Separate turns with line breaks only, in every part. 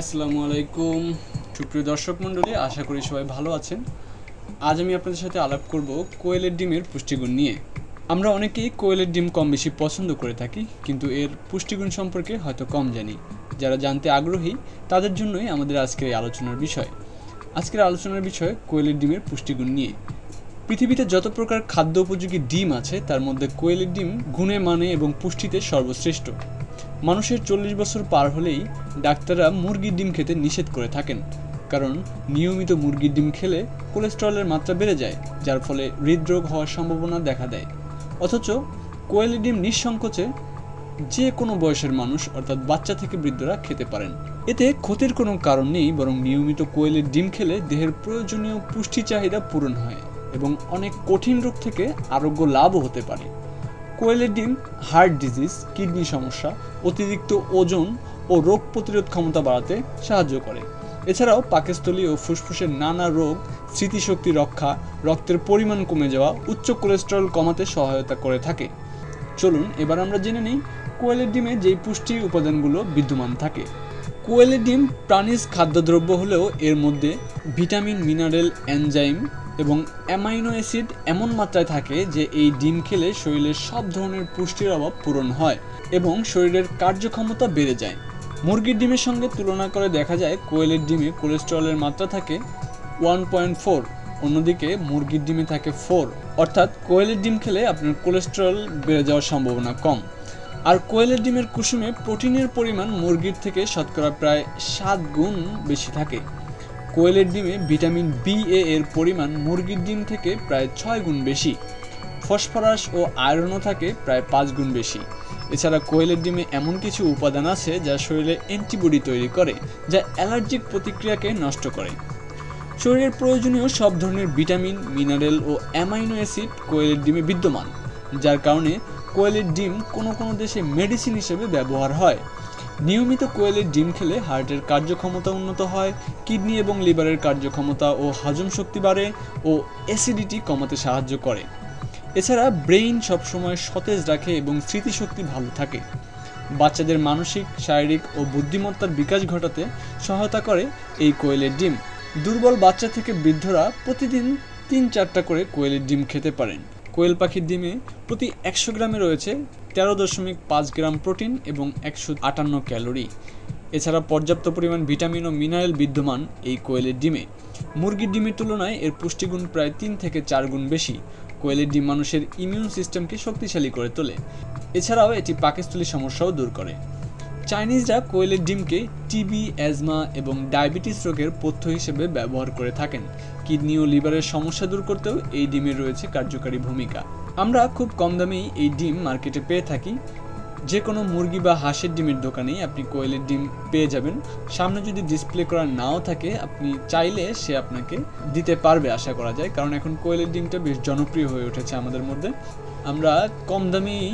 আসসালামু আলাইকুম, সুপ্রিয় দর্শক মণ্ডলী, আশা করি সবাই ভালো আছেন। আজ আমি আপনাদের সাথে আলাপ করব কোয়েলের ডিমের পুষ্টিগুণ নিয়ে। আমরা অনেকেই কোয়েলের ডিম কম বেশি পছন্দ করে থাকি, কিন্তু এর পুষ্টিগুণ সম্পর্কে হয়তো কম জানি। যারা জানতে আগ্রহী, তাদের জন্যই আমাদের আজকের এই আলোচনার বিষয়। আজকের আলোচনার বিষয় কোয়েলের ডিমের পুষ্টিগুণ নিয়ে। পৃথিবীতে যত প্রকার খাদ্য উপযোগী ডিম আছে, তার মধ্যে কোয়েলের ডিম গুণে মানে এবং পুষ্টিতে সর্বশ্রেষ্ঠ। মানুষের চল্লিশ বছর পার হলেই ডাক্তাররা মুরগির ডিম খেতে নিষেধ করে থাকেন। কারণ নিয়মিত মুরগির ডিম খেলে কোলেস্টেরলের মাত্রা বেড়ে যায়, যার ফলে হৃদরোগ হওয়ার সম্ভাবনা দেখা দেয়। অথচ কোয়েলের ডিম নিঃসংকোচে যে কোনো বয়সের মানুষ, অর্থাৎ বাচ্চা থেকে বৃদ্ধরা খেতে পারেন। এতে ক্ষতির কোনো কারণ নেই, বরং নিয়মিত কোয়েলের ডিম খেলে দেহের প্রয়োজনীয় পুষ্টি চাহিদা পূরণ হয় এবং অনেক কঠিন রোগ থেকে আরোগ্য লাভও হতে পারে। কোয়েলের ডিম হার্ট ডিজিজ, কিডনি সমস্যা, অতিরিক্ত ওজন ও রোগ প্রতিরোধ ক্ষমতা বাড়াতে সাহায্য করে। এছাড়াও পাকস্থলী ও ফুসফুসের নানা রোগ, স্মৃতিশক্তি রক্ষা, রক্তের পরিমাণ কমে যাওয়া, উচ্চ কোলেস্টেরল কমাতে সহায়তা করে থাকে। চলুন, এবার আমরা জেনে নিই কোয়েলের ডিমে যেই পুষ্টি উপাদানগুলো বিদ্যমান থাকে। কোয়েলের ডিম প্রাণীজ খাদ্যদ্রব্য হলেও এর মধ্যে ভিটামিন, মিনারেল, এনজাইম এবং অ্যামাইনো অ্যাসিড এমন মাত্রায় থাকে যে এই ডিম খেলে শরীরের সব ধরনের পুষ্টির অভাব পূরণ হয় এবং শরীরের কার্যক্ষমতা বেড়ে যায়। মুরগির ডিমের সঙ্গে তুলনা করে দেখা যায় কোয়েলের ডিমে কোলেস্টেরলের মাত্রা থাকে ওয়ান পয়েন্ট ফোর, অন্যদিকে মুরগির ডিমে থাকে ফোর। অর্থাৎ কোয়েলের ডিম খেলে আপনার কোলেস্টেরল বেড়ে যাওয়ার সম্ভাবনা কম। আর কোয়েলের ডিমের কুসুমে প্রোটিনের পরিমাণ মুরগির থেকে শতকরা প্রায় সাত গুণ বেশি থাকে। কোয়েলের ডিমে ভিটামিন বি এ এর পরিমাণ মুরগির ডিম থেকে প্রায় ছয় গুণ বেশি। ফসফরাস ও আয়রনও থাকে প্রায় পাঁচ গুণ বেশি। এছাড়া কোয়েলের ডিমে এমন কিছু উপাদান আছে যা শরীরে অ্যান্টিবডি তৈরি করে, যা অ্যালার্জিক প্রতিক্রিয়াকে নষ্ট করে। শরীরের প্রয়োজনীয় সব ধরনের ভিটামিন, মিনারেল ও অ্যামাইনো অ্যাসিড কোয়েলের ডিমে বিদ্যমান, যার কারণে কোয়েলের ডিম কোনো কোনো দেশে মেডিসিন হিসেবে ব্যবহার হয়। নিয়মিত কোয়েলের ডিম খেলে হার্টের কার্যক্ষমতা উন্নত হয়, কিডনি এবং লিভারের কার্যক্ষমতা ও হজম শক্তি বাড়ে ও অ্যাসিডিটি কমাতে সাহায্য করে। এছাড়া ব্রেইন সবসময় সতেজ রাখে এবং স্মৃতিশক্তি ভালো থাকে। বাচ্চাদের মানসিক, শারীরিক ও বুদ্ধিমত্তার বিকাশ ঘটাতে সহায়তা করে এই কোয়েলের ডিম। দুর্বল বাচ্চা থেকে বৃদ্ধরা প্রতিদিন তিন চারটা করে কোয়েলের ডিম খেতে পারেন। কোয়েল পাখির ডিমে প্রতি একশো গ্রামে রয়েছে তেরো দশমিক পাঁচ গ্রাম প্রোটিন এবং একশো আটান্ন ক্যালোরি। এছাড়া পর্যাপ্ত পরিমাণ ভিটামিন ও মিনারেল বিদ্যমান এই কোয়েলের ডিমে। মুরগির ডিমের তুলনায় এর পুষ্টিগুণ প্রায় তিন থেকে চার গুণ বেশি। কোয়েলের ডিম মানুষের ইমিউন সিস্টেমকে শক্তিশালী করে তোলে। এছাড়াও এটি পাকস্থলী সমস্যাও দূর করে। চাইনিজরা কোয়েলের ডিমকে টিবি, অ্যাজমা এবং ডায়াবেটিস রোগের পথ্য হিসেবে ব্যবহার করে থাকেন। কিডনি ও লিভারের সমস্যা দূর করতেও এই ডিমের রয়েছে কার্যকারী ভূমিকা। আমরা খুব কম দামেই এই ডিম মার্কেটে পেয়ে থাকি। যে কোনো মুরগি বা হাঁসের ডিমের দোকানেই আপনি কোয়েলের ডিম পেয়ে যাবেন। সামনে যদি ডিসপ্লে করা নাও থাকে, আপনি চাইলে সে আপনাকে দিতে পারবে আশা করা যায়। কারণ এখন কোয়েলের ডিমটা বেশ জনপ্রিয় হয়ে উঠেছে আমাদের মধ্যে। আমরা কম দামেই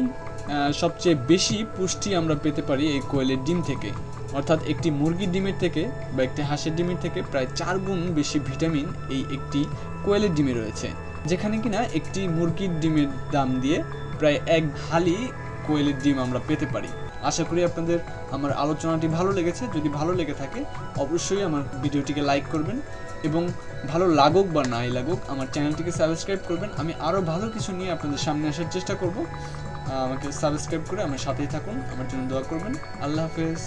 সবচেয়ে বেশি পুষ্টি আমরা পেতে পারি এই কোয়েলের ডিম থেকে। অর্থাৎ একটি মুরগির ডিমের থেকে বা একটি হাঁসের ডিমের থেকে প্রায় চার গুণ বেশি ভিটামিন এই একটি কোয়েলের ডিমে রয়েছে। যেখানে কিনা একটি মুরগির ডিমের দাম দিয়ে প্রায় এক হালি কোয়েলের ডিম আমরা পেতে পারি। আশা করি আপনাদের আমার আলোচনাটি ভালো লেগেছে। যদি ভালো লেগে থাকে, অবশ্যই আমার ভিডিওটিকে লাইক করবেন এবং ভালো লাগুক বা নাই লাগুক, আমার চ্যানেলটিকে সাবস্ক্রাইব করবেন। আমি আরও ভালো কিছু নিয়ে আপনাদের সামনে আসার চেষ্টা করব। আমাকে সাবস্ক্রাইব করে আমার সাথেই থাকুন। আমার জন্য দোয়া করবেন। আল্লাহ হাফেজ।